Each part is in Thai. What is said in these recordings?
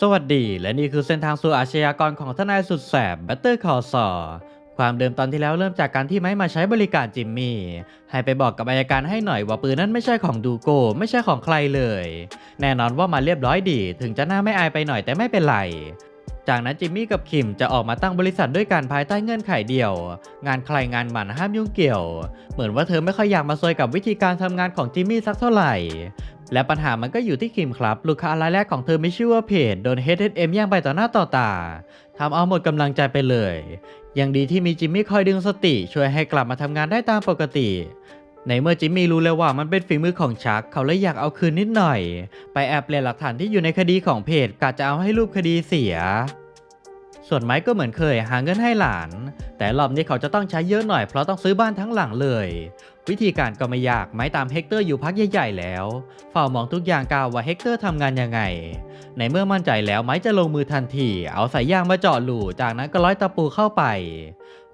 สวัสดี และนี่คือเส้นทางสู่อาชญากรของทนายสุดแสบบัตเตอร์คอสอความเดิมตอนที่แล้วเริ่มจากการที่ไม้มาใช้บริการจิมมี่ ให้ไปบอกกับอายการให้หน่อยว่าปืนนั้นไม่ใช่ของดูโก ไม่ใช่ของใครเลย แน่นอนว่ามาเรียบร้อยดี ถึงจะหน้าไม่อายไปหน่อยแต่ไม่เป็นไร จากนั้นจิมมี่กับคิมจะออกมาตั้งบริษัทด้วยกันภายใต้เงื่อนไขเดียว งานใครงานมันห้ามยุ่งเกี่ยว เหมือนว่าเธอไม่ค่อยอยากมาซวยกับวิธีการทำงานของจิมมี่สักเท่าไหร่ และปัญหามันก็อยู่ที่คิมครับ ลูกค้ารายแรกของเธอไม่ชื่อว่าเพจโดน H&M แย่งไปต่อหน้าต่อตาทำเอาหมดกำลังใจไปเลย ยังดีที่มีจิมมี่คอยดึงสติ ช่วยให้กลับมาทำงานได้ตามปกติ ในเมื่อจิมมี่รู้แล้วว่ามันเป็นฝีมือของชัก เขาเลยอยากเอาคืนนิดหน่อย ไปแอบเปลี่ยนหลักฐานที่อยู่ในคดีของเพจกะจะเอาให้รูปคดีเสีย ส่วนไม้ก็เหมือนเคยหาเงินให้หลาน แต่รอบนี้เขาจะต้องใช้เยอะหน่อยเพราะต้องซื้อบ้านทั้งหลังเลย วิธีการก็ไม่ยากไม้ตามเฮกเตอร์อยู่พักใหญ่ๆแล้วเฝ้ามองทุกอย่างกาวว่าเฮกเตอร์ทำงานยังไง ในเมื่อมั่นใจแล้วไม้จะลงมือทันที เอาสายยางมาเจาะหลูจากนั้นก็ร้อยตะปูเข้าไป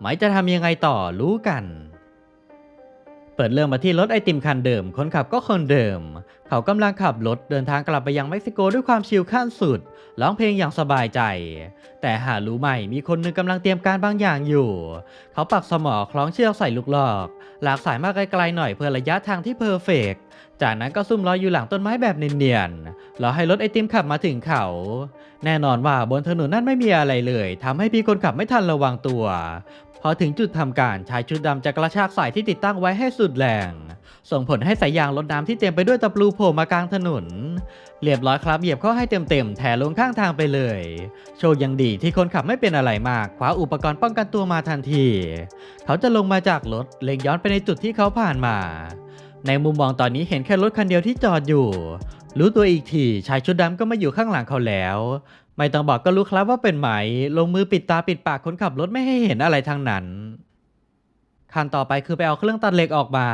ไม้จะทำยังไงต่อรู้กันเปิดเรื่องมาที่รถไอติมคันเดิม คนขับก็คนเดิม เขากำลังขับรถเดินทางกลับไปยังเม็กซิโกด้วยความชิลขั้นสุด ร้องเพลงอย่างสบายใจ แต่หารู้ไหมมีคนหนึงกำลังเตรียมการบางอย่างอยู่ เขาปักสมอคล้องเชือกใส่ลูกหลอก หลากสายมาไกลๆหน่อยเพื่อระยะทางที่เพอร์เฟกต์จากนั้นก็ซุ่มรออยู่หลังต้นไม้แบบเนียนๆรอให้รถไอติมขับมาถึงเขา แน่นอนว่าบนถนนนั่นไม่มีอะไรเลยทำให้พี่คนขับไม่ทันระวังตัว พอถึงจุดทำการชายชุดดำจะกระชากสายที่ติดตั้งไว้ให้สุดแรง ส่งผลให้สายยางรถน้ำที่เต็มไปด้วยตะปลูโผล่มากลางถนน เรียบร้อยครับเหยียบเข้าให้เต็มๆแถลงข้างทางไปเลย โชคยังดีที่คนขับไม่เป็นอะไรมากคว้าอุปกรณ์ป้องกันตัวมาทันที เขาจะลงมาจากรถเล็งย้อนไปในจุดที่เขาผ่านมา ในมุมมองตอนนี้เห็นแค่รถคันเดียวที่จอดอยู่ รู้ตัวอีกทีชายชุดดำก็มาอยู่ข้างหลังเขาแล้ว ไม่ต้องบอกก็รู้ครับว่าเป็นไหม ลงมือปิดตาปิดปากคนขับรถไม่ให้เห็นอะไรทั้งนั้น ขั้นต่อไปคือไปเอาเครื่องตัดเหล็กออกมา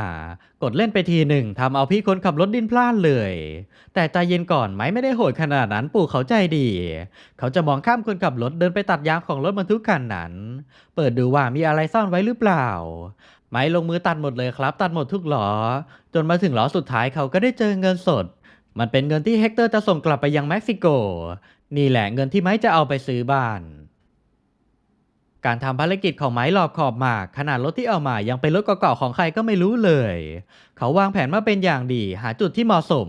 กดเล่นไปทีหนึ่งทำเอาพี่คนขับรถดิ้นพล่านเลย แต่ใจเย็นก่อนไหมไม่ได้โหดขนาดนั้นปู่เขาใจดี เขาจะมองข้ามคนขับรถเดินไปตัดยางของรถบรรทุกคันนั้น เปิดดูว่ามีอะไรซ่อนไว้หรือเปล่า ไม้ลงมือตัดหมดเลยครับ ตัดหมดทุกหลอจนมาถึงหลอสุดท้ายเขาก็ได้เจอเงินสด มันเป็นเงินที่เฮกเตอร์จะส่งกลับไปยังเม็กซิโก นี่แหละเงินที่ไม้จะเอาไปซื้อบ้าน การทำภารกิจของไม้รอบขอบมาก ขนาดรถที่เอามายังเป็นรถเก่าๆของใครก็ไม่รู้เลย เขาวางแผนมาเป็นอย่างดี หาจุดที่เหมาะสม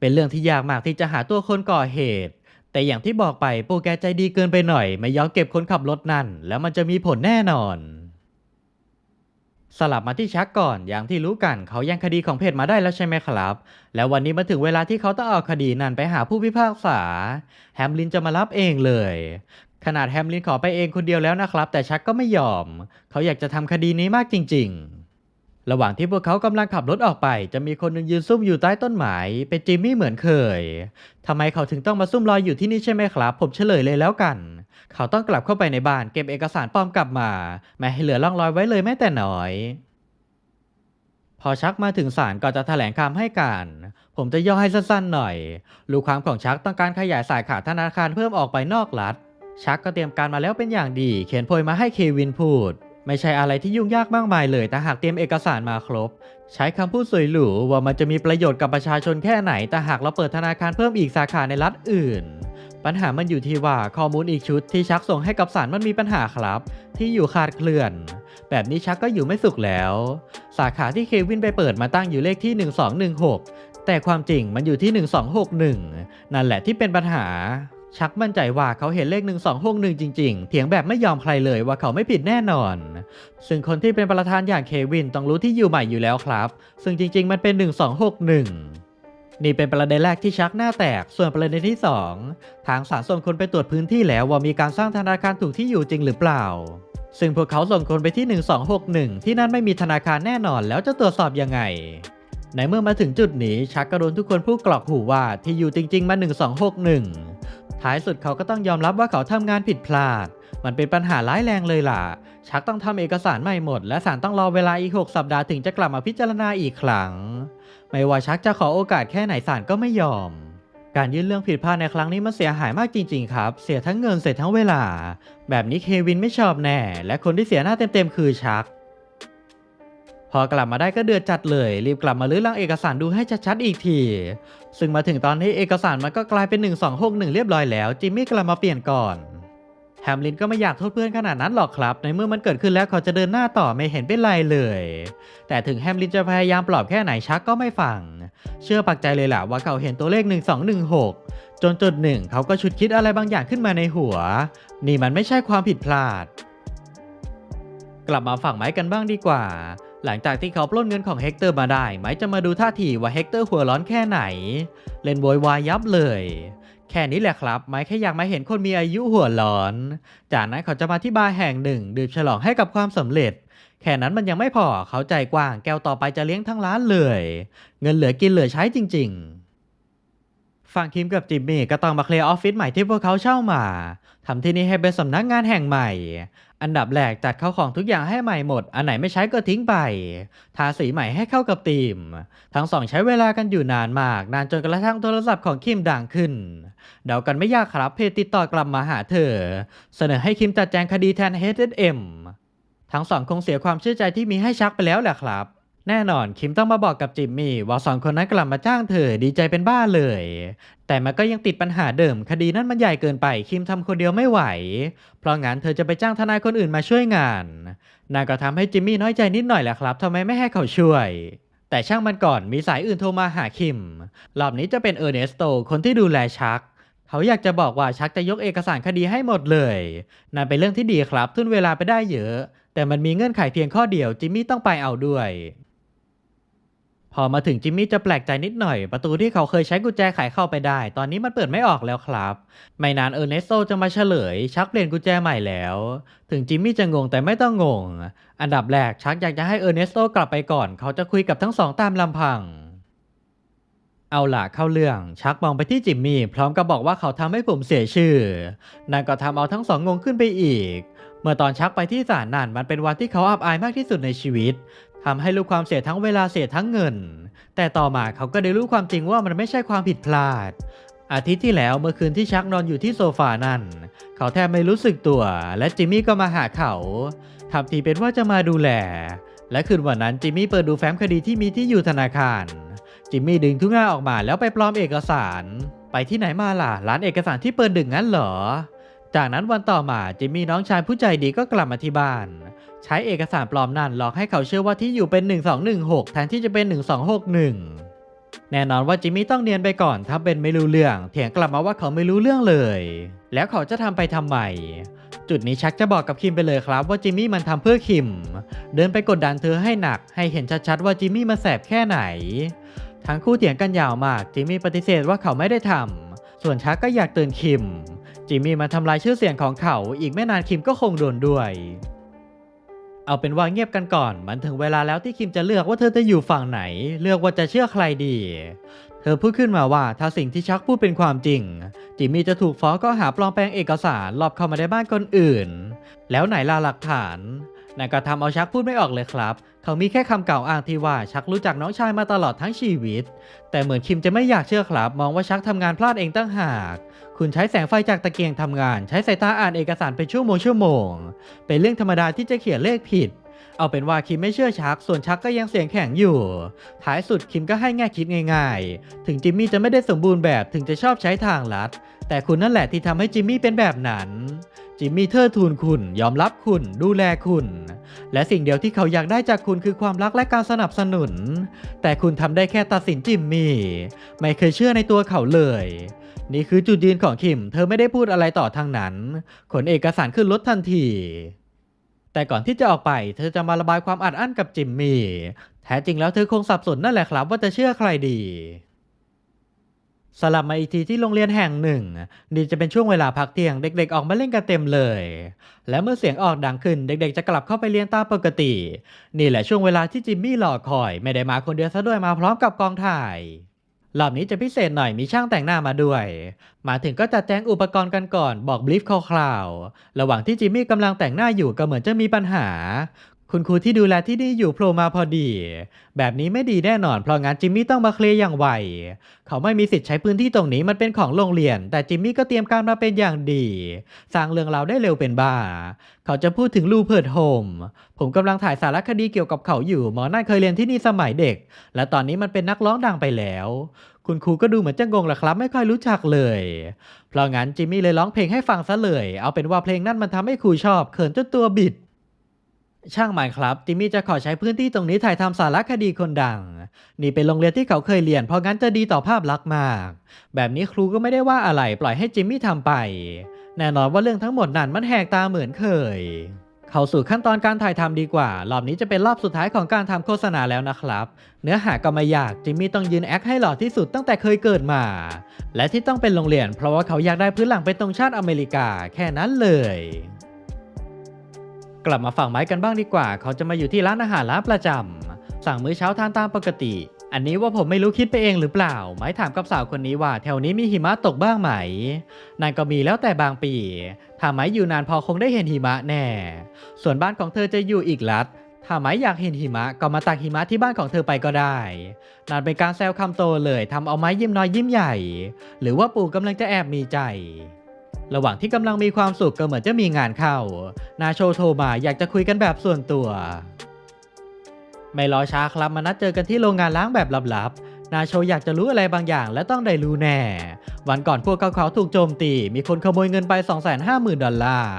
เป็นเรื่องที่ยากมากที่จะหาตัวคนก่อเหตุ แต่อย่างที่บอกไปโปรแกใจดีเกินไปหน่อย ไม่ยอมเก็บคนขับรถนั่น แล้วมันจะมีผลแน่นอน สลับมาที่ชักก่อนอย่างที่รู้กันเขายังคดีของเพจมาได้แล้วใช่ไหมครับ แล้ววันนี้มาถึงเวลาที่เขาต้องเอาคดีนั้นไปหาผู้พิพากษา แฮมลินจะมารับเองเลย ขนาดแฮมลินขอไปเองคนเดียวแล้วนะครับ แต่ชักก็ไม่ยอม เขาอยากจะทำคดีนี้มากจริง ๆ ระหว่างที่พวกเขากำลังขับรถออกไป จะมีคนหนึงยืนซุ่มอยู่ใต้ต้นไม้เป็นจิมมี่เหมือนเคยทำไมเขาถึงต้องมาซุ่มรอยอยู่ที่นี่ใช่ไหมครับ ผมเฉลยเลยแล้วกัน เขาต้องกลับเข้าไปในบ้านเก็บเอกสารปลอมกลับมาไม่ให้เหลือร่องรอยไว้เลยแม้แต่น้อยพอชักมาถึงศาลก็จะแถลงคำให้การ ผมจะย่อให้สั้นๆหน่อย ลูกความของชักต้องการขยายสายขาดธนาคารเพิ่มออกไปนอกรัฐ ชักก็เตรียมการมาแล้วเป็นอย่างดี เขียนโพยมาให้เควินพูด ไม่ใช่อะไรที่ยุ่งยากมากมายเลยแต่หากเตรียมเอกสารมาครบ ใช้คำพูดสวยหรูว่ามันจะมีประโยชน์กับประชาชนแค่ไหน แต่หากเราเปิดธนาคารเพิ่มอีกสาขาในรัฐอื่น ปัญหามันอยู่ที่ว่าข้อมูลอีกชุดที่ชักส่งให้กับศาลมันมีปัญหาครับ ที่อยู่ขาดเคลื่อน แบบนี้ชักก็อยู่ไม่สุขแล้ว สาขาที่เควินไปเปิดมาตั้งอยู่เลขที่ 1216 แต่ความจริงมันอยู่ที่ 1261 นั่นแหละที่เป็นปัญหา ชักมั่นใจว่าเขาเห็นเลข 1261 จริง ๆ เถียงแบบไม่ยอมใครเลยว่าเขาไม่ผิดแน่นอน ซึ่งคนที่เป็นประธานอย่างเควินต้องรู้ที่อยู่ใหม่อยู่แล้วครับ ซึ่งจริง ๆ มันเป็น 1261 นี่เป็นประเด็นแรกที่ชักหน้าแตก ส่วนประเด็นที่ 2 ทางศาลส่งคนไปตรวจพื้นที่แล้วว่ามีการสร้างธนาคารถูกที่อยู่จริงหรือเปล่า ซึ่งพวกเขาส่งคนไปที่ 1261 ที่นั่นไม่มีธนาคารแน่นอนแล้วจะตรวจสอบยังไงในเมื่อมาถึงจุดนี้ชักกระโดนทุกคนพูดกรอกหูว่าที่อยู่จริง ๆ มา 1261 ท้ายสุดเขาก็ต้องยอมรับว่าเขาทำงานผิดพลาด มันเป็นปัญหาร้ายแรงเลยล่ะ ชักต้องทำเอกสารใหม่หมด และศาลต้องรอเวลาอีก 6 สัปดาห์ถึงจะกลับมาพิจารณาอีกครั้ง ไม่ว่าชักจะขอโอกาสแค่ไหนศาลก็ไม่ยอม การยื่นเรื่องผิดพลาดในครั้งนี้มันเสียหายมากจริง ๆ ครับ เสียทั้งเงินเสียทั้งเวลา แบบนี้เควินไม่ชอบแน่ และคนที่เสียหน้าเต็มๆคือชัก พอกลับมาได้ก็เดือดจัดเลย รีบกลับมาลื้อลังเอกสารดูให้ชัดๆอีกที ซึ่งมาถึงตอนนี้เอกสารมันก็กลายเป็น 1261 เรียบร้อยแล้ว จิมมี่กลับมาเปลี่ยนก่อนแฮมลินก็ไม่อยากโทษเพื่อนขนาดนั้นหรอกครับ ในเมื่อมันเกิดขึ้นแล้วเขาจะเดินหน้าต่อไม่เห็นเป็นไรเลย แต่ถึงแฮมลินจะพยายามปลอบแค่ไหนชักก็ไม่ฟัง เชื่อปักใจเลยแหละว่าเขาเห็นตัวเลข 1216 จนจุดหนึ่งเขาก็ชุดคิดอะไรบางอย่างขึ้นมาในหัว นี่มันไม่ใช่ความผิดพลาด กลับมาฝั่งไม้กันบ้างดีกว่า หลังจากที่เขาปล้นเงินของเฮกเตอร์มาได้ ไม้จะมาดูท่าทีว่าเฮกเตอร์หัวร้อนแค่ไหน เล่นโวยวายยับเลย แค่นี้แหละครับ ไม้แค่อยากมาเห็นคนมีอายุหัวร้อน จากนั้นเขาจะมาที่บาร์แห่งหนึ่ง ดื่มฉลองให้กับความสำเร็จ แค่นั้นมันยังไม่พอเขาใจกว้างแก้วต่อไปจะเลี้ยงทั้งร้านเลย เงินเหลือกินเหลือใช้จริง ๆ ฝั่งคิมกับจิมมี่ก็ต้องมาเคลียร์ออฟฟิศใหม่ที่พวกเขาเช่ามา ทำที่นี่ให้เป็นสำนักงานแห่งใหม่ อันดับแรกจัดเข้าของทุกอย่างให้ใหม่หมด อันไหนไม่ใช้ก็ทิ้งไป ทาสีใหม่ให้เข้ากับธีม ทั้งสองใช้เวลากันอยู่นานมาก นานจนกระทั่งโทรศัพท์ของคิมดังขึ้น เดากันไม่ยากครับ เพจติดต่อกลับมาหาเธอ เสนอให้คิมจัดแจงคดีแทน H&M ทั้งสองคงเสียความเชื่อใจที่มีให้ชักไปแล้วแหละครับ แน่นอนคิมต้องมาบอกกับจิมมี่ว่าสองคนนั้นกลับมาจ้างเธอดีใจเป็นบ้าเลย แต่มันก็ยังติดปัญหาเดิมคดีนั้นมันใหญ่เกินไปคิมทำคนเดียวไม่ไหว เพราะงั้นเธอจะไปจ้างทนายคนอื่นมาช่วยงานนางก็ทำให้จิมมี่น้อยใจนิดหน่อยแหละครับทำไมไม่ให้เขาช่วย แต่ช่างมันก่อนมีสายอื่นโทรมาหาคิมรอบนี้จะเป็นเออร์เนสโตคนที่ดูแลชักเขาอยากจะบอกว่าชักจะยกเอกสารคดีให้หมดเลยนั่นเป็นเรื่องที่ดีครับทุนเวลาไปได้เยอะ แต่มันมีเงื่อนไขเพียงข้อเดียวจิมมี่ต้องไปเอาด้วย พอมาถึงจิมมี่จะแปลกใจนิดหน่อย ประตูที่เขาเคยใช้กุญแจไขเข้าไปได้ ตอนนี้มันเปิดไม่ออกแล้วครับ ไม่นานเออร์เนสโตจะมาเฉลย ชักเปลี่ยนกุญแจใหม่แล้ว ถึงจิมมี่จะงงแต่ไม่ต้องงง อันดับแรกชักอยากจะให้เออร์เนสโตกลับไปก่อน เขาจะคุยกับทั้งสองตามลำพัง เอาล่ะเข้าเรื่อง ชักมองไปที่จิมมี่พร้อมกับบอกว่าเขาทำให้ผมเสียชื่อนั่นก็ทำเอาทั้งสองงงขึ้นไปอีกเมื่อตอนชักไปที่ศาลนั่นมันเป็นวันที่เขาอับอายมากที่สุดในชีวิต ทำให้รู้ความเสียทั้งเวลาเสียทั้งเงิน แต่ต่อมาเขาก็ได้รู้ความจริงว่ามันไม่ใช่ความผิดพลาด อาทิตย์ที่แล้วเมื่อคืนที่ชักนอนอยู่ที่โซฟานั่น เขาแทบไม่รู้สึกตัว และจิมมี่ก็มาหาเขาทำทีเป็นว่าจะมาดูแล และคืนวันนั้นจิมมี่เปิดดูแฟ้มคดีที่มีที่อยู่ธนาคาร จิมมี่ดึงทุกหน้าออกมาแล้วไปปลอมเอกสาร ไปที่ไหนมาล่ะ ร้านเอกสารที่เปิดดึกงั้นเหรอ จากนั้นวันต่อมาจิมมี่น้องชายผู้ใจดีก็กลับมาที่บ้าน ใช้เอกสารปลอมนั่นหลอกให้เขาเชื่อว่าที่อยู่เป็น 1216 แทนที่จะเป็น 1261 แน่นอนว่าจิมมี่ต้องเนียนไปก่อนถ้าเป็นไม่รู้เรื่อง เถียงกลับมาว่าเขาไม่รู้เรื่องเลย แล้วเขาจะทำไปทำไม จุดนี้ชักจะบอกกับคิมไปเลยครับว่าจิมมี่มันทำเพื่อคิม เดินไปกดดันเธอให้หนัก ให้เห็นชัดๆว่าจิมมี่มาแสบแค่ไหน ทั้งคู่เถียงกันยาวมาก จิมมี่ปฏิเสธว่าเขาไม่ได้ทำส่วนชักก็อยากเตือนคิมจิมมี่มาทำลายชื่อเสียงของเขา อีกไม่นานคิมก็คงโดนด้วย เอาเป็นว่าเงียบกันก่อน มันถึงเวลาแล้วที่คิมจะเลือกว่าเธอจะอยู่ฝั่งไหน เลือกว่าจะเชื่อใครดี เธอพูดขึ้นมาว่าถ้าสิ่งที่ชักพูดเป็นความจริง จิมมี่จะถูกฟ้องก็หาปลอมแปลงเอกสารหลอบเข้ามาในบ้านคนอื่น แล้วไหนล่ะหลักฐานนายก็ทำเอาชักพูดไม่ออกเลยครับ เขามีแค่คำกล่าวอ้างที่ว่าชักรู้จักน้องชายมาตลอดทั้งชีวิต แต่เหมือนคิมจะไม่อยากเชื่อครับ มองว่าชักทำงานพลาดเองตั้งหาก คุณใช้แสงไฟจากตะเกียงทำงาน ใช้สายตาอ่านเอกสารเป็นชั่วโมงชั่วโมง เป็นเรื่องธรรมดาที่จะเขียนเลขผิด เอาเป็นว่าคิมไม่เชื่อชัก ส่วนชักก็ยังเสียงแข็งอยู่ ท้ายสุดคิมก็ให้แง่คิดง่าย ๆ ถึงจิมมี่จะไม่ได้สมบูรณ์แบบถึงจะชอบใช้ทางลัด แต่คุณนั่นแหละที่ทำให้จิมมี่เป็นแบบนั้น จิมมี่เทิดทูนคุณ ยอมรับคุณ ดูแลคุณ และสิ่งเดียวที่เขาอยากได้จากคุณคือความรักและการสนับสนุน แต่คุณทำได้แค่ตัดสินจิมมี่ ไม่เคยเชื่อในตัวเขาเลย นี่คือจุดยืนของคิม เธอไม่ได้พูดอะไรต่อทางนั้น ขนเอกสารขึ้นรถทันทีแต่ก่อนที่จะออกไป เธอจะมาระบายความอัดอั้นกับจิมมี่ แท้จริงแล้วเธอคงสับสนนั่นแหละครับว่าจะเชื่อใครดี สลับมาอีกทีที่โรงเรียนแห่งหนึ่งนี่จะเป็นช่วงเวลาพักเที่ยงเด็ก ๆ ออกมาเล่นกันเต็มเลย และเมื่อเสียงออกดังขึ้นเด็ก ๆ จะกลับเข้าไปเรียนตามปกติ นี่แหละช่วงเวลาที่จิมมี่รอคอย ไม่ได้มาคนเดียวซะด้วยมาพร้อมกับกองถ่ายรอบนี้จะพิเศษหน่อยมีช่างแต่งหน้ามาด้วย มาถึงก็จัดแจงอุปกรณ์กันก่อนบอกบลิฟคร่าวๆระหว่างที่จิมมี่กำลังแต่งหน้าอยู่ก็เหมือนจะมีปัญหา คุณครูที่ดูแลที่นี่อยู่โผล่มาพอดี แบบนี้ไม่ดีแน่นอน เพราะงั้นจิมมี่ต้องมาเคลียร์อย่างไว เขาไม่มีสิทธิ์ใช้พื้นที่ตรงนี้มันเป็นของโรงเรียน แต่จิมมี่ก็เตรียมการมาเป็นอย่างดี สร้างเรื่องราวได้เร็วเป็นบ้า เขาจะพูดถึงลูเพิร์ดโฮม ผมกำลังถ่ายสารคดีเกี่ยวกับเขาอยู่ หมอนั่นเคยเรียนที่นี่สมัยเด็ก และตอนนี้มันเป็นนักร้องดังไปแล้ว คุณครูก็ดูเหมือนจะงงละครับ ไม่ค่อยรู้จักเลย เพราะงั้นจิมมี่เลยร้องเพลงให้ฟังซะเลย เอาเป็นว่าเพลงนั้นมันทำให้ครูชอบเขินจนตัวบิด ช่างมันครับจิมมี่จะขอใช้พื้นที่ตรงนี้ถ่ายทำสารคดีคนดัง นี่เป็นโรงเรียนที่เขาเคยเรียน เพราะงั้นจะดีต่อภาพลักษณ์มาก แบบนี้ครูก็ไม่ได้ว่าอะไรปล่อยให้จิมมี่ทำไป แน่นอนว่าเรื่องทั้งหมดนั้นมันแหกตาเหมือนเคย เข้าสู่ขั้นตอนการถ่ายทำดีกว่า รอบนี้จะเป็นรอบสุดท้ายของการทำโฆษณาแล้วนะครับ เนื้อหาก็ไม่ยากจิมมี่ต้องยืนแอคให้หล่อที่สุดตั้งแต่เคยเกิดมา และที่ต้องเป็นโรงเรียน เพราะว่าเขาอยากได้พื้นหลังเป็นตรงชาติอเมริกาแค่นั้นเลย กลับมาฝั่งไม้กันบ้างดีกว่า เขาจะมาอยู่ที่ร้านอาหารร้านประจำสั่งมื้อเช้าทานตามปกติ อันนี้ว่าผมไม่รู้คิดไปเองหรือเปล่า ไม้ถามกับสาวคนนี้ว่า แถวนี้มีหิมะตกบ้างไหมนานก็มีแล้วแต่บางปี ถ้าไม้อยู่นานพอคงได้เห็นหิมะแน่ ส่วนบ้านของเธอจะอยู่อีกลัด ถ้าไม้อยากเห็นหิมะก็มาตักหิมะที่บ้านของเธอไปก็ได้นานเป็นการแซวคำโตเลยทำเอาไม้ยิ้มน้อยยิ้มใหญ่ หรือว่าปู่กำลังจะแอบมีใจ ระหว่างที่กำลังมีความสุขก็เหมือนจะมีงานเข้า นาโชโทรมาอยากจะคุยกันแบบส่วนตัว ไม่รอช้าครับมานัดเจอกันที่โรงงานล้างแบบลับๆ นาโชอยากจะรู้อะไรบางอย่าง และต้องได้รู้แน่ วันก่อนพวกเขาเขาถูกโจมตี มีคนขโมยเงินไป 250,000 ดอลลาร์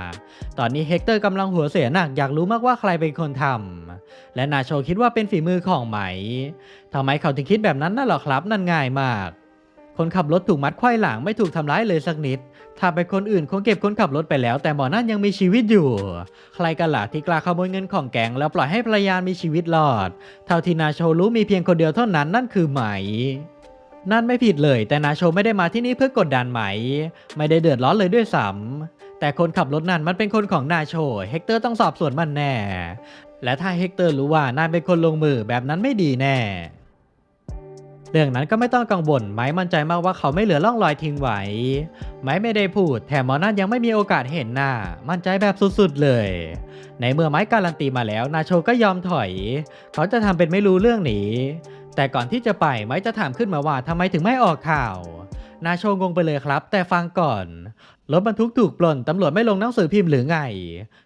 ตอนนี้เฮกเตอร์กำลังหัวเสียหนักอยากรู้มากว่าใครเป็นคนทำและนาโชคิดว่าเป็นฝีมือของไหมทำไมเขาถึงคิดแบบนั้นน่ะหรอครับ นั่นง่ายมาก คนขับรถถูกมัดไขว้หลังไม่ถูกทำร้ายเลยสักนิด ถ้าเป็นคนอื่นคงเก็บคนขับรถไปแล้ว แต่หมอนั่นยังมีชีวิตอยู่ ใครกันล่ะที่กล้าขโมยเงินของแก๊งแล้วปล่อยให้ภรรยามีชีวิตรอด เท่าที่นาโชรู้มีเพียงคนเดียวเท่านั้นนั่นคือไหมนั่นไม่ผิดเลย แต่นาโชไม่ได้มาที่นี่เพื่อกดดันไหม ไม่ได้เดือดร้อนเลยด้วยซ้ำแต่คนขับรถนั่นมันเป็นคนของนาโช เฮกเตอร์ต้องสอบสวนมันแน่ และถ้าเฮกเตอร์รู้ว่านายเป็นคนลงมือแบบนั้นไม่ดีแน่ เรื่องนั้นก็ไม่ต้องกังวลไม้มั่นใจมากว่าเขาไม่เหลือร่องรอยทิ้งไว้ ไม้ไม่ได้พูด แถมหมอนั่นยังไม่มีโอกาสเห็นหน้า มั่นใจแบบสุดๆเลย ในเมื่อไม้การันตีมาแล้ว นาโชก็ยอมถอย เขาจะทำเป็นไม่รู้เรื่องหนีแต่ก่อนที่จะไปไม้จะถามขึ้นมาว่าทำไมถึงไม่ออกข่าว นาโชงงไปเลยครับ แต่ฟังก่อน รถบรรทุกถูกปล้นตำรวจไม่ลงหนังสือพิมพ์หรือไง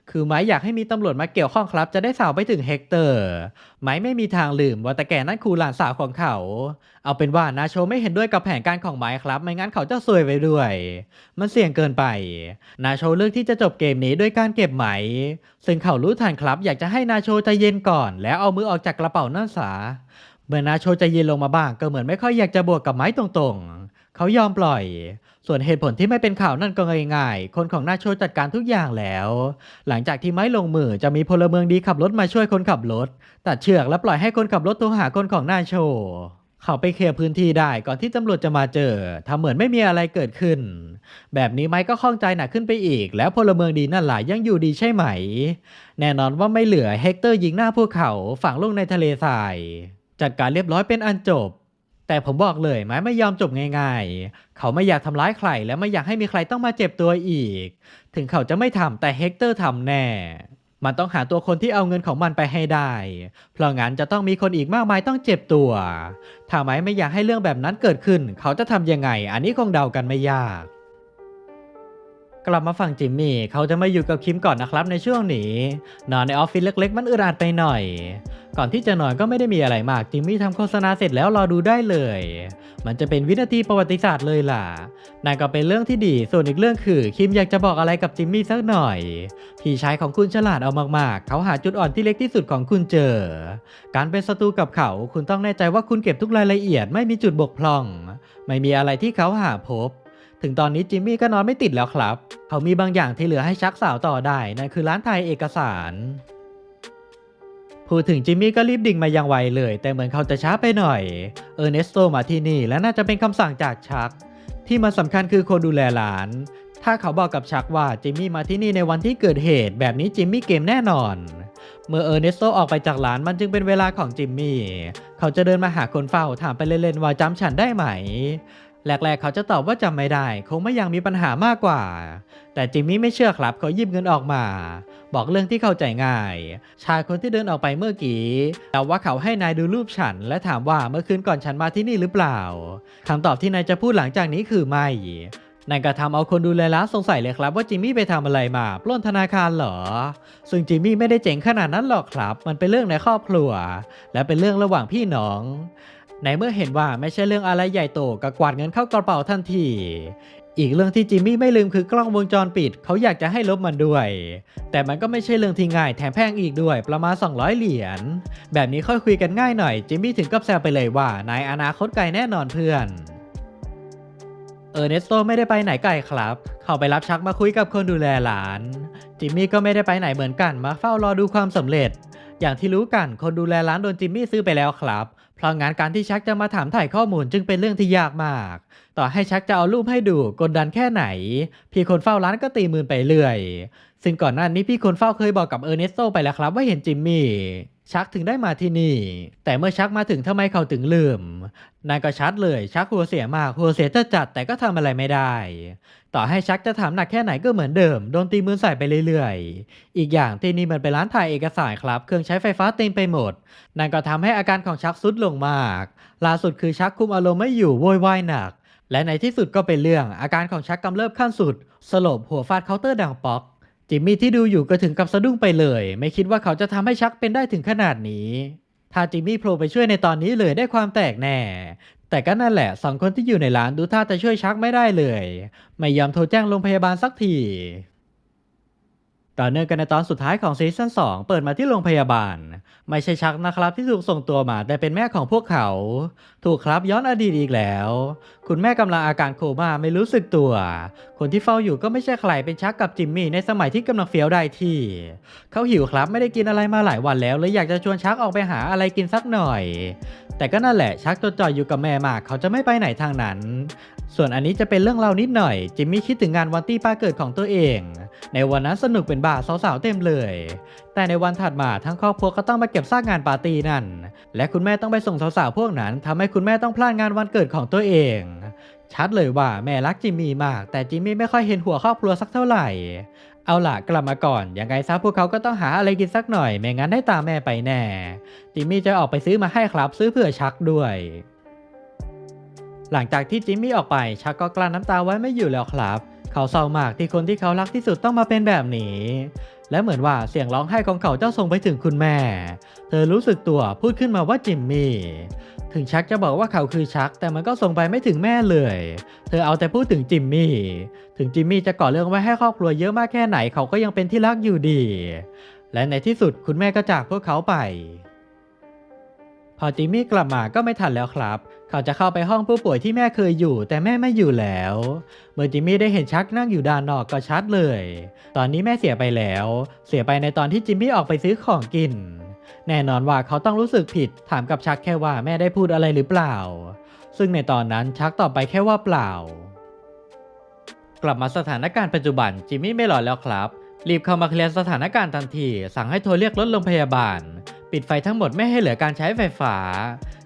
คือไม้อยากให้มีตำรวจมาเกี่ยวข้องครับ จะได้สาวไปถึงเฮกเตอร์ ไม้ไม่มีทางลืมว่าแต่แกนั้นคือหลานสาวของเขา เอาเป็นว่านาโชไม่เห็นด้วยกับแผนการของไม้ครับ ไม่งั้นเขาจะซวยไปด้วย มันเสี่ยงเกินไป นาโชเลือกที่จะจบเกมนี้ด้วยการเก็บไหม ซึ่งเขารู้ทันครับ อยากจะให้นาโชใจเย็นก่อน แล้วเอามือออกจากกระเป๋านั่นสาเมื่อนาโชใจเย็นลงมาบ้างก็เหมือนไม่ค่อยอยากจะบวกกับไม้ตรงๆ เขายอมปล่อย ส่วนเหตุผลที่ไม่เป็นข่าวนั่นก็ง่ายๆ คนของนาโชจัดการทุกอย่างแล้ว หลังจากที่ไม้ลงมือจะมีพลเมืองดีขับรถมาช่วยคนขับรถ ตัดเชือกและปล่อยให้คนขับรถโทรหาคนของนาโช เขาไปเคลียร์พื้นที่ได้ก่อนที่ตำรวจจะมาเจอทำเหมือนไม่มีอะไรเกิดขึ้น แบบนี้ไม้ก็ข้องใจหนักขึ้นไปอีก แล้วพลเมืองดีนั่นหลายยังอยู่ดีใช่ไหม แน่นอนว่าไม่เหลือเฮกเตอร์ยิงหน้าพวกเขาฝังลงในทะเลทรายจัดการเรียบร้อยเป็นอันจบ แต่ผมบอกเลยไม้ไม่ยอมจบง่ายๆ เขาไม่อยากทำร้ายใครและไม่อยากให้มีใครต้องมาเจ็บตัวอีก ถึงเขาจะไม่ทำแต่เฮกเตอร์ทำแน่ มันต้องหาตัวคนที่เอาเงินของมันไปให้ได้ เพราะงั้นจะต้องมีคนอีกมากมายต้องเจ็บตัว ถ้าไม้ไม่อยากให้เรื่องแบบนั้นเกิดขึ้น เขาจะทำยังไง อันนี้คงเดากันไม่ยาก กลับมาฝั่งจิมมี่เขาจะมาอยู่กับคิมก่อนนะครับในช่วงนี้ นอนในออฟฟิศเล็กๆ มันอึดอัดไปหน่อย ก่อนที่จะนอนก็ไม่ได้มีอะไรมาก จิมมี่ทำโฆษณาเสร็จแล้วรอดูได้เลย มันจะเป็นวินาทีประวัติศาสตร์เลยล่ะนั่นก็เป็นเรื่องที่ดี ส่วนอีกเรื่องคือคิมอยากจะบอกอะไรกับจิมมี่สักหน่อย พี่ชายของคุณฉลาดเอามากๆ เขาหาจุดอ่อนที่เล็กที่สุดของคุณเจอ การเป็นศัตรูกับเขา คุณต้องแน่ใจว่าคุณเก็บทุกรายละเอียดไม่มีจุดบกพร่อง ไม่มีอะไรที่เขาหาพบ ถึงตอนนี้จิมมี่ก็นอนไม่ติดแล้วครับ เขามีบางอย่างที่เหลือให้ชักสาวต่อได้นั่นคือร้านไทยเอกสารพูดถึงจิมมี่ก็รีบดิ่งมายังไวเลย แต่เหมือนเขาจะช้าไปหน่อย เออร์เนสโตมาที่นี่และน่าจะเป็นคำสั่งจากชัก ที่มันสำคัญคือคนดูแลร้าน ถ้าเขาบอกกับชักว่าจิมมี่มาที่นี่ในวันที่เกิดเหตุ แบบนี้จิมมี่เกมแน่นอน เมื่อเออร์เนสโตออกไปจากร้านมันจึงเป็นเวลาของจิมมี่ เขาจะเดินมาหาคนเฝ้าถามไปเล่นๆว่าจำฉันได้ไหม แรกๆ เขาจะตอบว่าจำไม่ได้ คงไม่ยังมีปัญหามากกว่า แต่จิมมี่ไม่เชื่อครับเขายิบเงินออกมา บอกเรื่องที่เข้าใจง่าย ชายคนที่เดินออกไปเมื่อกี้แต่ว่าเขาให้นายดูรูปฉัน และถามว่าเมื่อคืนก่อนฉันมาที่นี่หรือเปล่าคำตอบที่นายจะพูดหลังจากนี้คือไม่นายกระทำเอาคนดูแลร้านสงสัยเลยครับว่าจิมมี่ไปทำอะไรมา ปล้นธนาคารเหรอ ซึ่งจิมมี่ไม่ได้เจ๋งขนาดนั้นหรอกครับ มันเป็นเรื่องในครอบครัว และเป็นเรื่องระหว่างพี่น้อง ในเมื่อเห็นว่าไม่ใช่เรื่องอะไรใหญ่โตก็กวาดเงินเข้ากระเป๋าทันที อีกเรื่องที่จิมมี่ไม่ลืมคือกล้องวงจรปิด เขาอยากจะให้ลบมันด้วย แต่มันก็ไม่ใช่เรื่องที่ง่ายแถมแพงอีกด้วยประมาณ 200 เหรียญ แบบนี้ค่อยคุยกันง่ายหน่อย จิมมี่ถึงกับแซวไปเลยว่าในอนาคตไกลแน่นอนเพื่อนเออร์เนสโตไม่ได้ไปไหนไกลครับ เขาไปรับชักมาคุยกับคนดูแลหลาน จิมมี่ก็ไม่ได้ไปไหนเหมือนกัน มาเฝ้ารอดูความสำเร็จ อย่างที่รู้กัน คนดูแลร้านโดนจิมมี่ซื้อไปแล้วครับ เพราะงานการที่ชักจะมาถามถ่ายข้อมูลจึงเป็นเรื่องที่ยากมาก ต่อให้ชักจะเอารูปให้ดูกดดันแค่ไหน พี่คนเฝ้าร้านก็ตีมือไปเรื่อย ซึ่งก่อนหน้านี้พี่คนเฝ้าเคยบอกกับเออร์เนสโตไปแล้วครับว่าเห็นจิมมี่ ชักถึงได้มาที่นี่ แต่เมื่อชักมาถึงทำไมเขาถึงลืมนายก็ชัดเลยชักหัวเสียมากหัวเสียจะจัดแต่ก็ทำอะไรไม่ได้ ต่อให้ชักจะถามหนักแค่ไหนก็เหมือนเดิมโดนตีมือใส่ไปเรื่อยๆ อีกอย่างที่นี่มันเป็นร้านถ่ายเอกสารครับ เครื่องใช้ไฟฟ้าเต็มไปหมดนั่นก็ทำให้อาการของชักสุดลงมาก ล่าสุดคือชักคุมอารมณ์ไม่อยู่โวยวายหนัก และในที่สุดก็เป็นเรื่องอาการของชักกำเริบขั้นสุด สลบหัวฟาดเคาน์เตอร์ดังป๊อก จิมมี่ที่ดูอยู่ก็ถึงกับสะดุ้งไปเลย ไม่คิดว่าเขาจะทำให้ชักเป็นได้ถึงขนาดนี้ ถ้าจิมมี่โผล่ไปช่วยในตอนนี้เลยได้ความแตกแน่ แต่ก็นั่นแหละสองคนที่อยู่ในร้านดูท่าจะช่วยชักไม่ได้เลย ไม่ยอมโทรแจ้งโรงพยาบาลสักที ต่อเนื่องกันในตอนสุดท้ายของซีซั่น2 เปิดมาที่โรงพยาบาล ไม่ใช่ชักนะครับที่ถูกส่งตัวมาแต่เป็นแม่ของพวกเขา ถูกครับย้อนอดีตอีกแล้ว คุณแม่กำลังอาการโคม่าไม่รู้สึกตัว คนที่เฝ้าอยู่ก็ไม่ใช่ใครเป็นชักกับจิมมี่ในสมัยที่กำลังเฟี้ยวได้ที่ เขาหิวครับไม่ได้กินอะไรมาหลายวันแล้วเลยอยากจะชวนชักออกไปหาอะไรกินสักหน่อย แต่ก็นั่นแหละชักจดจ่อยอยู่กับแม่มากเขาจะไม่ไปไหนทางนั้น ส่วนอันนี้จะเป็นเรื่องเล่านิดหน่อย จิมมี่คิดถึงงานวันตี้ป้าเกิดของตัวเอง ในวันนั้นสนุกเป็นบ้าสาวๆเต็มเลย แต่ในวันถัดมาทั้งครอบครัวก็ต้องมาเก็บซากงานปาร์ตี้นั่น และคุณแม่ต้องไปส่งสาวๆพวกนั้นทำให้คุณแม่ต้องพลาดงานวันเกิดของตัวเอง ชัดเลยว่าแม่รักจิมมี่มาก แต่จิมมี่ไม่ค่อยเห็นหัวครอบครัวสักเท่าไหร่เอาล่ะกลับมาก่อน ยังไงซะพวกเขาก็ต้องหาอะไรกินสักหน่อย ไม่งั้นได้ตามแม่ไปแน่จิมมี่จะออกไปซื้อมาให้ครับ ซื้อเผื่อชักด้วย หลังจากที่จิมมี่ออกไปชักก็กลั้นน้ำตาไว้ไม่อยู่แล้วครับ เขาเศร้ามากที่คนที่เขารักที่สุดต้องมาเป็นแบบนี้ และเหมือนว่าเสียงร้องไห้ของเขาเจ้าส่งไปถึงคุณแม่ เธอรู้สึกตัวพูดขึ้นมาว่าจิมมี่ถึงชักจะบอกว่าเขาคือชัก แต่มันก็ส่งไปไม่ถึงแม่เลย เธอเอาแต่พูดถึงจิมมี่ ถึงจิมมี่จะก่อเรื่องไว้ให้ครอบครัวเยอะมากแค่ไหนเขาก็ยังเป็นที่รักอยู่ดี และในที่สุดคุณแม่ก็จากพวกเขาไป พอจิมมี่กลับมาก็ไม่ทันแล้วครับ เขาจะเข้าไปห้องผู้ป่วยที่แม่เคยอยู่ แต่แม่ไม่อยู่แล้ว เมื่อจิมมี่ได้เห็นชักนั่งอยู่ด้านนอกก็ชัดเลย ตอนนี้แม่เสียไปแล้ว เสียไปในตอนที่จิมมี่ออกไปซื้อของกิน แน่นอนว่าเขาต้องรู้สึกผิด ถามกับชักแค่ว่าแม่ได้พูดอะไรหรือเปล่า ซึ่งในตอนนั้นชักตอบไปแค่ว่าเปล่า กลับมาสถานการณ์ปัจจุบันจิมมี่ไม่รอแล้วครับรีบเข้ามาเคลียร์สถานการณ์ทันที สั่งให้โทรเรียกรถโรงพยาบาล ปิดไฟทั้งหมดไม่ให้เหลือการใช้ไฟฟ้า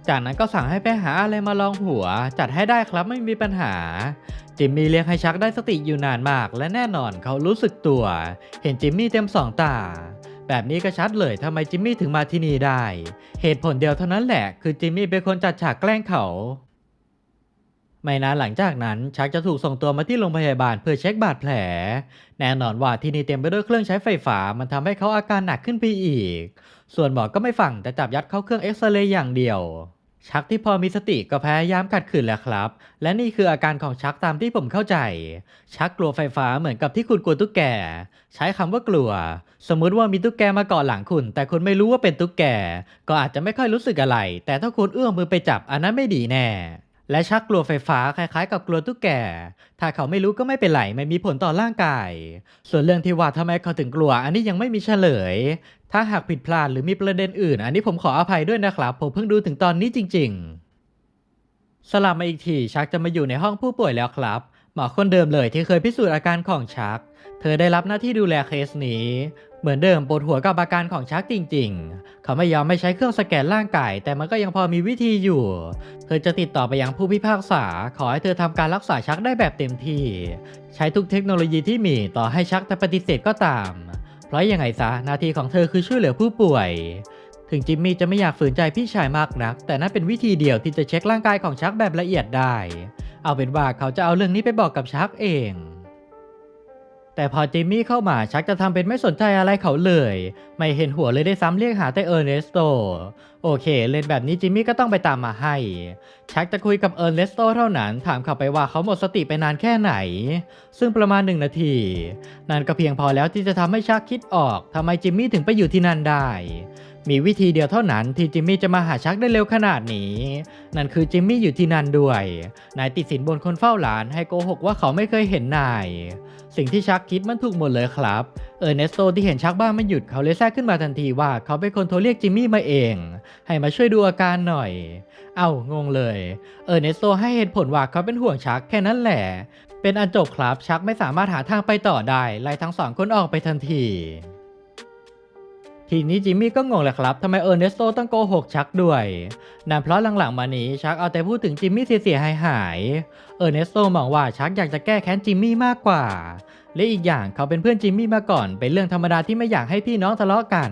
จากนั้นก็สั่งให้ไปหาอะไรมาลองหัว จัดให้ได้ครับไม่มีปัญหา จิมมี่เรียกให้ชักได้สติอยู่นานมาก และแน่นอนเขารู้สึกตัว เห็นจิมมี่เต็มสองตา แบบนี้ก็ชัดเลยทำไมจิมมี่ถึงมาที่นี่ได้ เหตุผลเดียวเท่านั้นแหละ คือจิมมี่เป็นคนจัดฉากแกล้งเขาไม่นานหลังจากนั้นชักจะถูกส่งตัวมาที่โรงพยาบาลเพื่อเช็คบาดแผล แน่นอนว่าที่นี่เต็มไปด้วยเครื่องใช้ไฟฟ้ามันทำให้เขาอาการหนักขึ้นไปอีก ส่วนหมอก็ไม่ฟังแต่จับยัดเข้าเครื่องเอ็กซเรย์อย่างเดียว ชักที่พอมีสติก็พยายามขัดขืนแล้วครับ และนี่คืออาการของชักตามที่ผมเข้าใจ ชักกลัวไฟฟ้าเหมือนกับที่คุณกลัวตุ๊กแก ใช้คำว่ากลัว สมมุติว่ามีตุ๊กแกมาเกาะหลังคุณ แต่คุณไม่รู้ว่าเป็นตุ๊กแก ก็อาจจะไม่ค่อยรู้สึกอะไร แต่ถ้าคุณเอื้อมมือไปจับอันนั้นไม่ดีแน่ และชักกลัวไฟฟ้าคล้ายๆ กับกลัวตุ๊กแก่ ถ้าเขาไม่รู้ก็ไม่เป็นไรไม่มีผลต่อร่างกาย ส่วนเรื่องที่ว่าทำไมเขาถึงกลัว อันนี้ยังไม่มีเฉลย ถ้าหากผิดพลาดหรือมีประเด็นอื่น อันนี้ผมขออภัยด้วยนะครับ ผมเพิ่งดูถึงตอนนี้จริง ๆ สลับมาอีกทีชักจะมาอยู่ในห้องผู้ป่วยแล้วครับ หมอคนเดิมเลยที่เคยพิสูจน์อาการของชัก เธอได้รับหน้าที่ดูแลเคสนี้ เหมือนเดิมปวดหัวกับอาการของชักจริง ๆ เขาไม่ยอมไม่ใช้เครื่องสแกนร่างกายแต่มันก็ยังพอมีวิธีอยู่ เธอจะติดต่อไปยังผู้พิพากษา ขอให้เธอทำการรักษาชักได้แบบเต็มที่ ใช้ทุกเทคโนโลยีที่มีต่อให้ชักจะปฏิเสธก็ตาม เพราะยังไงซะหนาทีของเธอคือช่วยเหลือผู้ป่วย ถึงจิมมี่จะไม่อยากฝืนใจพี่ชายมากนัก แต่นั่นเป็นวิธีเดียวที่จะเช็คร่างกายของชักแบบละเอียดได้ เอาเป็นว่าเขาจะเอาเรื่องนี้ไปบอกกับชักเอง แต่พอจิมมี่เข้ามาชักจะทำเป็นไม่สนใจอะไรเขาเลย ไม่เห็นหัวเลยได้ซ้ำเรียกหาแต่เออร์เนสโต โอเค เล่นแบบนี้จิมมี่ก็ต้องไปตามมาให้ ชักจะคุยกับเออร์เนสโตเท่านั้น ถามเขาไปว่าเขาหมดสติไปนานแค่ไหน ซึ่งประมาณหนึ่งนาที นั่นก็เพียงพอแล้วที่จะทำให้ชักคิดออกทำไมจิมมี่ถึงไปอยู่ที่นั่นได้ มีวิธีเดียวเท่านั้นที่จิมมี่จะมาหาชักได้เร็วขนาดนี้ นั่นคือจิมมี่อยู่ที่นั่นด้วย นายติดสินบนคนเฝ้าร้านให้โกหกว่าเขาไม่เคยเห็นนาย สิ่งที่ชักคิดมันถูกหมดเลยครับ เออร์เนสโตที่เห็นชักบ้าไม่หยุดเขาเลยแทรกขึ้นมาทันทีว่าเขาเป็นคนโทรเรียกจิมมี่มาเอง ให้มาช่วยดูอาการหน่อย เอ้างงเลย เออร์เนสโตให้เหตุผลว่าเขาเป็นห่วงชักแค่นั้นแหละ เป็นอันจบครับชักไม่สามารถหาทางไปต่อได้ไล่ทั้งสองคนออกไปทันที ทีนี้จิมมี่ก็งงแหละครับทำไมเออร์เนสโตต้องโกหกชักด้วยนั่นเพราะหลังๆมานี้ชักเอาแต่พูดถึงจิมมี่เสียหายหายเออร์เนสโตมองว่าชักอยากจะแก้แค้นจิมมี่มากกว่า และอีกอย่างเขาเป็นเพื่อนจิมมี่มาก่อน เป็นเรื่องธรรมดาที่ไม่อยากให้พี่น้องทะเลาะกัน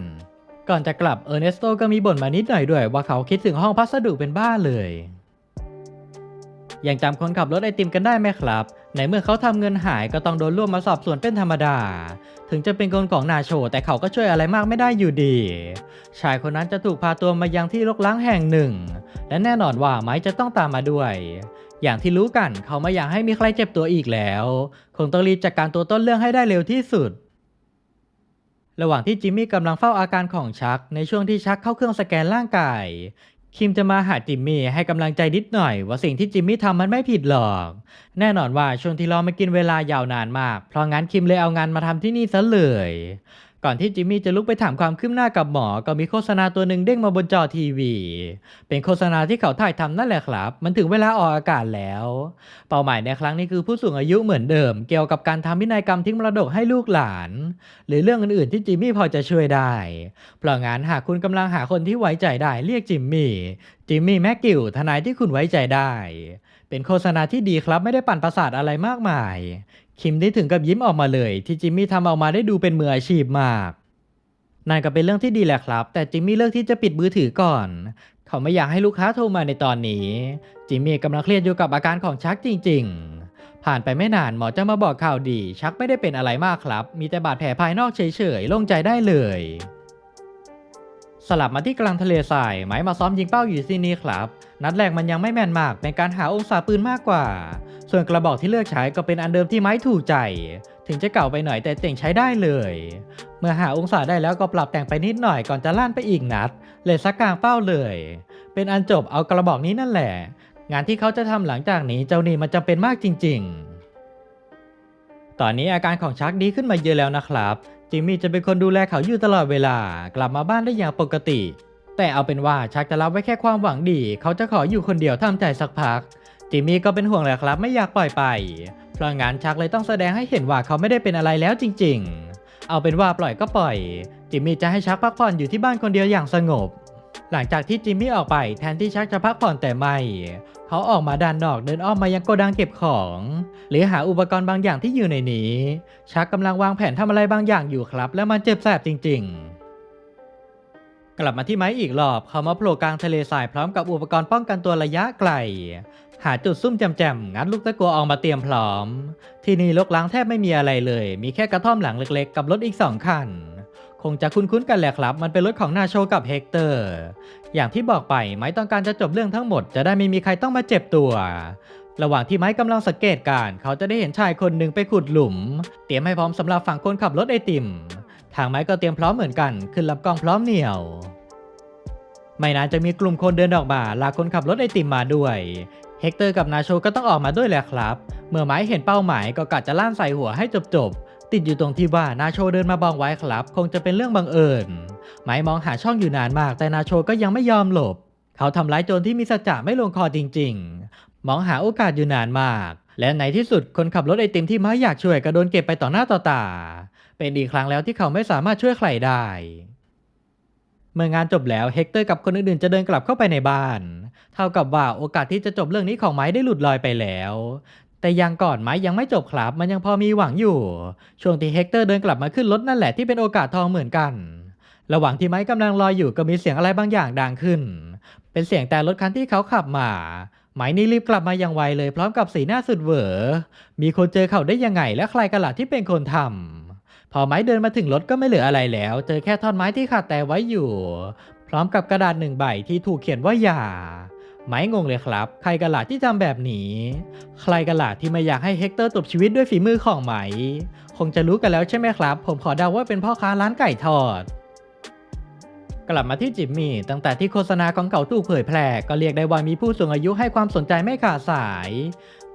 ก่อนจะกลับเออร์เนสโตก็มีบ่นมานิดหน่อยด้วย ว่าเขาคิดถึงห้องพัสดุเป็นบ้าเลยยังจำคนขับรถไอติมกันได้ไหมครับ ในเมื่อเขาทำเงินหายก็ต้องโดนร่วมมาสอบสวนเป็นธรรมดา ถึงจะเป็นคนของนาโช แต่เขาก็ช่วยอะไรมากไม่ได้อยู่ดี ชายคนนั้นจะถูกพาตัวมายังที่รกร้างแห่งหนึ่ง และแน่นอนว่าไม้จะต้องตามมาด้วย อย่างที่รู้กันเขาไม่อยากให้มีใครเจ็บตัวอีกแล้ว คงต้องรีบจัดการตัวต้นเรื่องให้ได้เร็วที่สุด ระหว่างที่จิมมี่กำลังเฝ้าอาการของชัก ในช่วงที่ชักเข้าเครื่องสแกนร่างกาย คิมจะมาหาจิมมี่ให้กำลังใจนิดหน่อย ว่าสิ่งที่จิมมี่ทำมันไม่ผิดหรอก แน่นอนว่าช่วงที่รอมากินเวลายาวนานมาก เพราะงั้นคิมเลยเอางานมาทำที่นี่ซะเลย ก่อนที่จิมมี่จะลุกไปถามความคืบหน้ากับหมอ ก็มีโฆษณาตัวหนึ่งเด้งมาบนจอทีวี เป็นโฆษณาที่เขาถ่ายทำนั่นแหละครับ มันถึงเวลาออกอากาศแล้ว เป้าหมายในครั้งนี้คือผู้สูงอายุเหมือนเดิม เกี่ยวกับการทำพินัยกรรมทิ้งมรดกให้ลูกหลาน หรือเรื่องอื่นๆที่จิมมี่พอจะช่วยได้ เพราะงั้นหากคุณกำลังหาคนที่ไว้ใจได้เรียกจิมมี่ จิมมี่แม็กกิวทนายที่คุณไว้ใจได้ เป็นโฆษณาที่ดีครับไม่ได้ปั่นประสาทอะไรมากมาย คิมได้ถึงกับยิ้มออกมาเลย ที่จิมมี่ทำออกมาได้ดูเป็นมืออาชีพมาก นั่นก็เป็นเรื่องที่ดีแหละครับ แต่จิมมี่เลือกที่จะปิดมือถือก่อน เขาไม่อยากให้ลูกค้าโทรมาในตอนนี้ จิมมี่กำลังเครียดอยู่กับอาการของชักจริง ๆ ผ่านไปไม่นานหมอจะมาบอกข่าวดี ชักไม่ได้เป็นอะไรมากครับ มีแต่บาดแผลภายนอกเฉยๆโล่งใจได้เลยสลับมาที่กลางทะเลทราย ไม้มาซ้อมยิงเป้าอยู่ที่นี่ครับ นัดแรกมันยังไม่แม่นมาก เป็นการหาองศาปืนมากกว่า ส่วนกระบอกที่เลือกใช้ก็เป็นอันเดิมที่ไม้ถูกใจ ถึงจะเก่าไปหน่อยแต่เจ๋งใช้ได้เลย เมื่อหาองศาได้แล้วก็ปรับแต่งไปนิดหน่อยก่อนจะลั่นไปอีกนัด เลยซักกลางเป้าเลย เป็นอันจบเอากระบอกนี้นั่นแหละ งานที่เขาจะทำหลังจากนี้เจ้านี่มันจำเป็นมากจริง ๆตอนนี้อาการของชักดีขึ้นมาเยอะแล้วนะครับ จิมมี่จะเป็นคนดูแลเขาอยู่ตลอดเวลา กลับมาบ้านได้อย่างปกติ แต่เอาเป็นว่าชักจะรับไว้แค่ความหวังดี เขาจะขออยู่คนเดียวทำใจสักพัก จิมมี่ก็เป็นห่วงแหละครับไม่อยากปล่อยไป เพราะงั้นชักเลยต้องแสดงให้เห็นว่าเขาไม่ได้เป็นอะไรแล้วจริง ๆ เอาเป็นว่าปล่อยก็ปล่อย จิมมี่จะให้ชักพักผ่อนอยู่ที่บ้านคนเดียวอย่างสงบ หลังจากที่จิมมี่ออกไปแทนที่ชักจะพักผ่อนแต่ไม่ เขาออกมาด้านนอกเดินอ้อมมายังโกดังเก็บของ หรือหาอุปกรณ์บางอย่างที่อยู่ในนี้ ชักกำลังวางแผนทำอะไรบางอย่างอยู่ครับ และมันเจ็บแสบจริง ๆ กลับมาที่ไม้อีกรอบ เขามาโผล่กลางทะเลทรายพร้อมกับอุปกรณ์ป้องกันตัวระยะไกล หาจุดซุ่มแจมๆ งัดลูกตะกัวออกมาเตรียมพร้อม ที่นี่ลกล้างแทบไม่มีอะไรเลย มีแค่กระท่อมหลังเล็กๆ กับรถอีกสองคัน คงจะคุ้นๆกันแหละครับ มันเป็นรถของนาโชกับเฮกเตอร์ อย่างที่บอกไปไม้ต้องการจะจบเรื่องทั้งหมด จะได้ไม่มีใครต้องมาเจ็บตัว ระหว่างที่ไม้กำลังสังเกตการ เขาจะได้เห็นชายคนหนึ่งไปขุดหลุม เตรียมให้พร้อมสำหรับฝั่งคนขับรถไอติม ทางไม้ก็เตรียมพร้อมเหมือนกัน ขึ้นลำกล้องพร้อมเหนี่ยว ไม่นานจะมีกลุ่มคนเดินออกมาลากคนขับรถไอติมมาด้วย เฮกเตอร์กับนาโชก็ต้องออกมาด้วยแหละครับ เมื่อไม้เห็นเป้าหมายก็กะจะล่านใส่หัวให้จบๆติดอยู่ตรงที่ว่านาโชเดินมาบองไว้ครับ คงจะเป็นเรื่องบังเอิญ ไม้มองหาช่องอยู่นานมาก แต่นาโชก็ยังไม่ยอมหลบ เขาทำร้ายโจรที่มีสัจจะไม่ลงคอจริง ๆ มองหาโอกาสอยู่นานมาก และในที่สุดคนขับรถไอติมที่ไม้อยากช่วยก็โดนเก็บไปต่อหน้าต่อตา เป็นอีกครั้งแล้วที่เขาไม่สามารถช่วยใครได้ เมื่องานจบแล้วเฮกเตอร์กับคนอื่นๆจะเดินกลับเข้าไปในบ้าน เท่ากับว่าโอกาสที่จะจบเรื่องนี้ของไม้ได้หลุดลอยไปแล้ว แต่ยังก่อนไม้ยังไม่จบครับ มันยังพอมีหวังอยู่ ช่วงที่เฮกเตอร์เดินกลับมาขึ้นรถนั่นแหละที่เป็นโอกาสทองเหมือนกัน ระหว่างที่ไม้กำลังลอยอยู่ก็มีเสียงอะไรบางอย่างดังขึ้น เป็นเสียงแต่รถคันที่เขาขับมาไม้นี่รีบกลับมาอย่างไวเลยพร้อมกับสีหน้าสุดเหวอ มีคนเจอเขาได้ยังไงและใครกันล่ะที่เป็นคนทำ พอไม้เดินมาถึงรถก็ไม่เหลืออะไรแล้ว เจอแค่ท่อนไม้ที่ขาดแต่ไว้อยู่ พร้อมกับกระดาษหนึ่งใบที่ถูกเขียนว่าอย่า ไม้งงเลยครับ ใครกันล่ะที่ทำแบบนี้ ใครกันล่ะที่ไม่อยากให้เฮกเตอร์จบชีวิตด้วยฝีมือของไหม คงจะรู้กันแล้วใช่ไหมครับ ผมขอเดาว่าเป็นพ่อค้าร้านไก่ทอดกลับมาที่จิมมี่ตั้งแต่ที่โฆษณาของเขาถูกเผยแพร่ก็เรียกได้ว่ามีผู้สูงอายุให้ความสนใจไม่ขาดสาย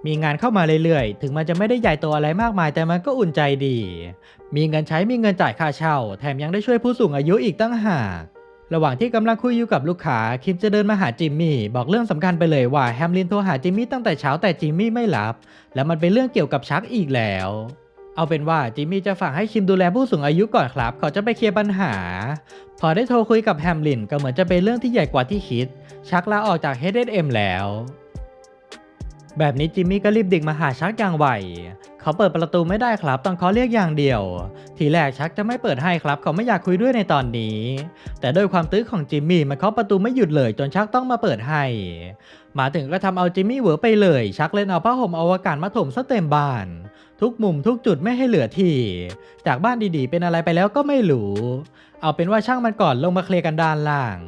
มีงานเข้ามาเรื่อยๆ ถึงมันจะไม่ได้ใหญ่โตอะไรมากมาย แต่มันก็อุ่นใจดี มีเงินใช้มีเงินจ่ายค่าเช่า แถมยังได้ช่วยผู้สูงอายุอีกตั้งหากระหว่างที่กำลังคุยอยู่กับลูกค้าคิมจะเดินมาหาจิมมี่บอกเรื่องสำคัญไปเลยว่าแฮมลินโทรหาจิมมี่ตั้งแต่เช้าแต่จิมมี่ไม่รับ และมันเป็นเรื่องเกี่ยวกับชักอีกแล้ว เอาเป็นว่าจิมมี่จะฝากให้คิมดูแลผู้สูงอายุก่อนครับ เขาจะไปเคลียร์ปัญหา พอได้โทรคุยกับแฮมลินก็เหมือนจะเป็นเรื่องที่ใหญ่กว่าที่คิด ชักลาออกจาก H&M แล้ว แบบนี้จิมมี่ก็รีบดิ่งมาหาชักอย่างไว เขาเปิดประตูไม่ได้ครับต้องขอเรียกอย่างเดียว ทีแรกชักจะไม่เปิดให้ครับเขาไม่อยากคุยด้วยในตอนนี้ แต่ด้วยความตื้อของจิมมี่มันเคาะประตูไม่หยุดเลยจนชักต้องมาเปิดให้ มาถึงก็ทำเอาจิมมี่เหวอไปเลย ชักเล่นเอาผ้าห่มอวกาศมาถมซะเต็มบ้าน ทุกมุมทุกจุดไม่ให้เหลือที่ จากบ้านดีๆ เป็นอะไรไปแล้วก็ไม่รู้ เอาเป็นว่าช่างมันก่อนลงมาเคลียร์กันด้านล่าง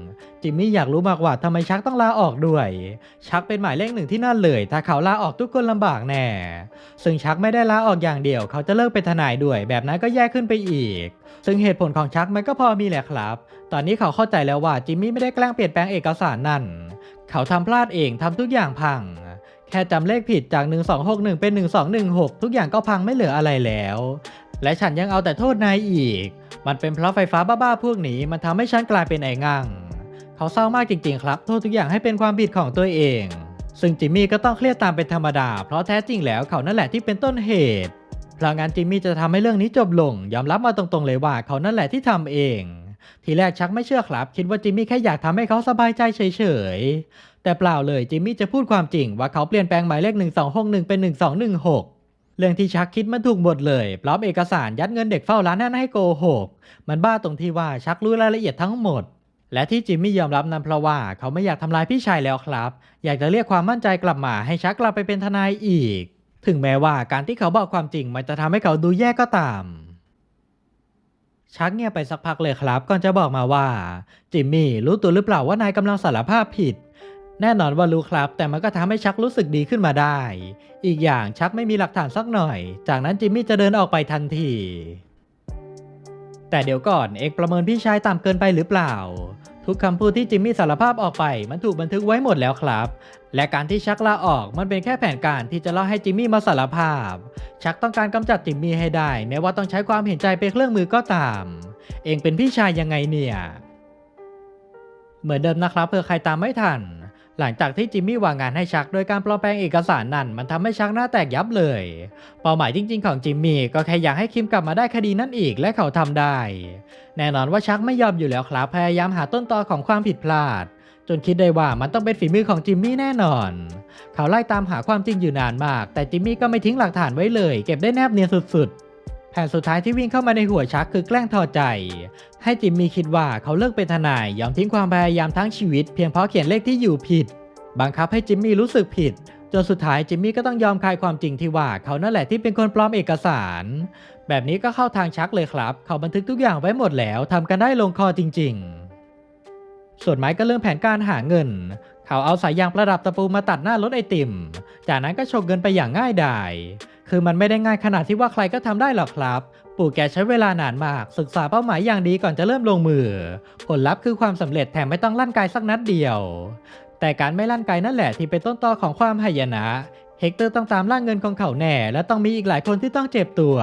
จิมมี่อยากรู้มากว่าทำไมชักต้องลาออกด้วย ชักเป็นหมายเลขหนึ่งที่นั่นเลย ถ้าเขาลาออกทุกคนลำบากแน่ ซึ่งชักไม่ได้ลาออกอย่างเดียว เขาจะเลิกเป็นทนายด้วย แบบนั้นก็แย่ขึ้นไปอีก ซึ่งเหตุผลของชักมันก็พอมีแหละครับ ตอนนี้เขาเข้าใจแล้วว่าจิมมี่ไม่ได้แกล้งเปลี่ยนแปลงเอกสารนั่น เขาทำพลาดเองทำทุกอย่างพังแค่จำเลขผิดจาก 1261 เป็น 1216 ทุกอย่างก็พังไม่เหลืออะไรแล้ว และฉันยังเอาแต่โทษนายอีก มันเป็นเพราะไฟฟ้าบ้าๆพวกนี้มันทำให้ฉันกลายเป็นไอ้งั่ง เขาเศร้ามากจริงๆครับ โทษทุกอย่างให้เป็นความผิดของตัวเอง ซึ่งจิมมี่ก็ต้องเครียดตามเป็นธรรมดา เพราะแท้จริงแล้วเขานั่นแหละที่เป็นต้นเหตุพราะงั้นจิมมี่จะทำให้เรื่องนี้จบลง ยอมรับมาตรงๆเลยว่าเขานั่นแหละที่ทำเอง ทีแรกชักไม่เชื่อครับ คิดว่าจิมมี่แค่อยากทำให้เขาสบายใจเฉยๆ แต่เปล่าเลยจิมมี่จะพูดความจริงว่าเขาเปลี่ยนแปลงหมายเลข 1261เป็น 1216 เรื่องที่ชักคิดมันถูกหมดเลยพร้อมเอกสารยัดเงินเด็กเฝ้าร้านนั่นให้โกหก มันบ้าตรงที่ว่าชักรู้รายละเอียดทั้งหมด และที่จิมมี่ยอมรับนั้นเพราะว่าเขาไม่อยากทำลายพี่ชายแล้วครับ อยากจะเรียกความมั่นใจกลับมาให้ชักกลับไปเป็นทนายอีก ถึงแม้ว่าการที่เขาบอกความจริงมันจะทำให้เขาดูแย่ก็ตามชักเงียบไปสักพักเลยครับ ก่อนจะบอกมาว่า จิมมี่รู้ตัวหรือเปล่าว่านายกำลังสารภาพผิด แน่นอนว่ารู้ครับ แต่มันก็ทำให้ชักรู้สึกดีขึ้นมาได้ อีกอย่างชักไม่มีหลักฐานสักหน่อย จากนั้นจิมมี่จะเดินออกไปทันที แต่เดี๋ยวก่อนเอกประเมินพี่ชายต่ำเกินไปหรือเปล่า ทุกคำพูดที่จิมมี่สารภาพออกไป มันถูกบันทึกไว้หมดแล้วครับ และการที่ชักลาออกมันเป็นแค่แผนการที่จะล่อให้จิมมี่มาสารภาพ ชักต้องการกำจัดจิมมี่ให้ได้ แม้ว่าต้องใช้ความเห็นใจเป็นเครื่องมือก็ตาม เองเป็นพี่ชายยังไงเนี่ย เหมือนเดิมนะครับเพื่อใครตามไม่ทัน หลังจากที่จิมมี่วางงานให้ชักโดยการปลอมแปลงเอกสารนั่นมันทำให้ชักหน้าแตกยับเลย เป้าหมายจริง ๆ ของจิมมี่ก็แค่อยากให้คิมกลับมาได้คดีนั่นอีกและเขาทำได้ แน่นอนว่าชักไม่ยอมอยู่แล้วครับพยายามหาต้นตอของความผิดพลาด จนคิดได้ว่ามันต้องเป็นฝีมือของจิมมี่แน่นอน เขาไล่ตามหาความจริงอยู่นานมาก แต่จิมมี่ก็ไม่ทิ้งหลักฐานไว้เลย เก็บได้แนบเนียนสุดๆ แผนสุดท้ายที่วิ่งเข้ามาในหัวชักคือแกล้งทอใจ ให้จิมมี่คิดว่าเขาเลิกเป็นทนายยอมทิ้งความพยายามทั้งชีวิตเพียงเพราะเขียนเลขที่อยู่ผิด บังคับให้จิมมี่รู้สึกผิด จนสุดท้ายจิมมี่ก็ต้องยอมคายความจริงที่ว่าเขานั่นแหละที่เป็นคนปลอมเอกสาร แบบนี้ก็เข้าทางชักเลยครับ เขาบันทึกทุกอย่างไว้หมดแล้วทำกันได้ลงคอจริง ๆ ส่วนไม้ก็เริ่มแผนการหาเงิน เขาเอาสายยางประดับตะปูมาตัดหน้ารถไอติม จากนั้นก็ฉกเงินไปอย่างง่ายดาย คือมันไม่ได้ง่ายขนาดที่ว่าใครก็ทำได้หรอกครับ ปู่แกใช้เวลานานมาก ศึกษาเป้าหมายอย่างดีก่อนจะเริ่มลงมือ ผลลัพธ์คือความสำเร็จแถมไม่ต้องลั่นไกสักนัดเดียว แต่การไม่ลั่นไกนั่นแหละที่เป็นต้นตอของความหายนะเฮกเตอร์ต้องตามล่าเงินของเขาแน่ และต้องมีอีกหลายคนที่ต้องเจ็บตัว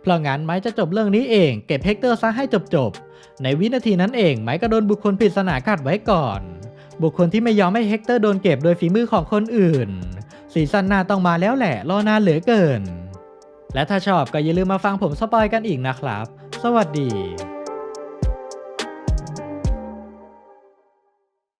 เพราะงั้นไม้จะจบเรื่องนี้เอง เก็บเฮกเตอร์ซะให้จบๆในวินาทีนั้นเองไม้ก็โดนบุคคลปริศนากัดไว้ก่อน บุคคลที่ไม่ยอมให้เฮกเตอร์โดนเก็บโดยฝีมือของคนอื่น ซีซั่นหน้าต้องมาแล้วแหละ รอนานเหลือเกิน และถ้าชอบก็อย่าลืมมาฟังผมสปอยกันอีกนะครับ สวัสดี